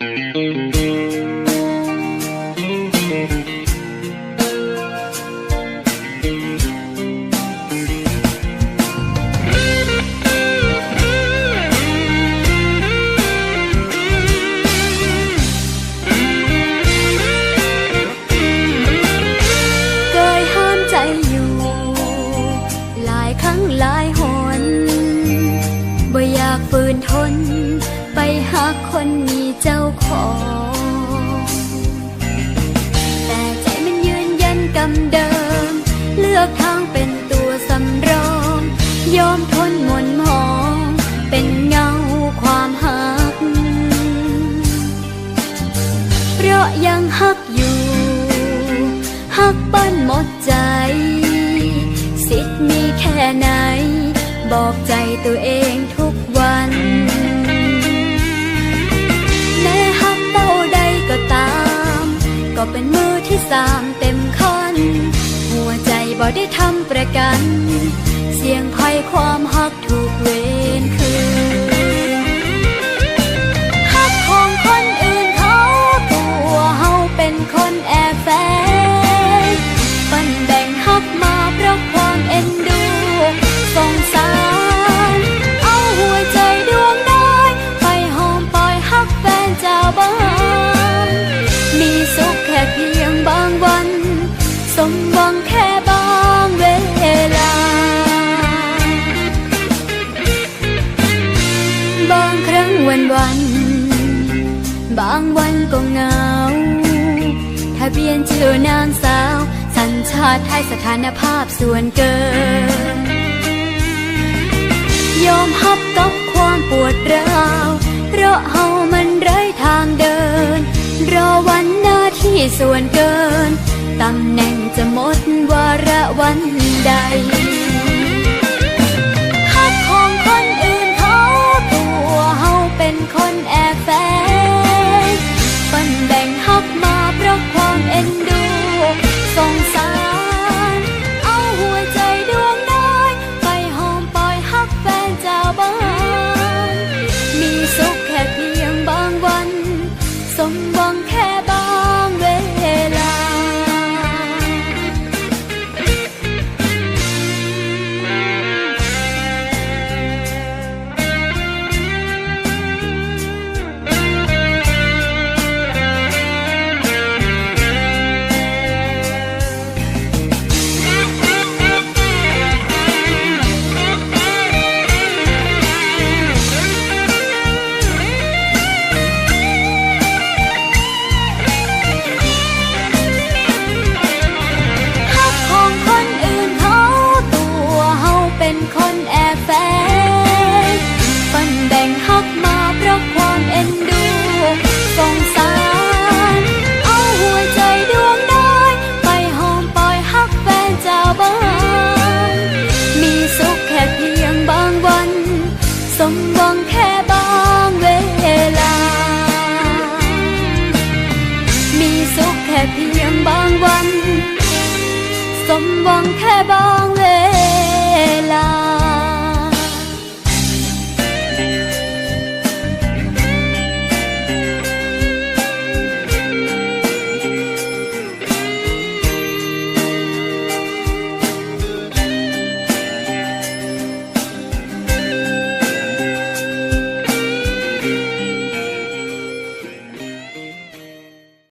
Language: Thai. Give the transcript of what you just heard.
เคยห้ามใจอยู่หลายครั้งหลายหนบ่อยากฝืนทน หากคนมีเจ้าของ แต่ใจมันยืนยันกำเดิม เลือกทางเป็นตัวสำรอง ยอมทนหมนหมอง เป็นเงาความหัก เพราะยังฮักอยู่ฮักปั้นหมดใจ สิทธิ์มีแค่ไหน บอกใจตัวเองทุก สามเต็มคันหัวใจบ่ได้ทำประกัน เสียงภัยความฮักถูกเวรคืน บางวันก็เหงาถ้าเปลี่ยนชื่อนางสาว สัญชาติไทยสถานภาพส่วนเกิน ยอมฮับกับความปวดร้าว เพราะเฮามันไร้ทางเดิน รอวันหน้าที่ส่วนเกิน ตำแหน่งจะหมดวาระวันใด 光 สุขแค่เพียงบางวัน สมหวังแค่บางเวลา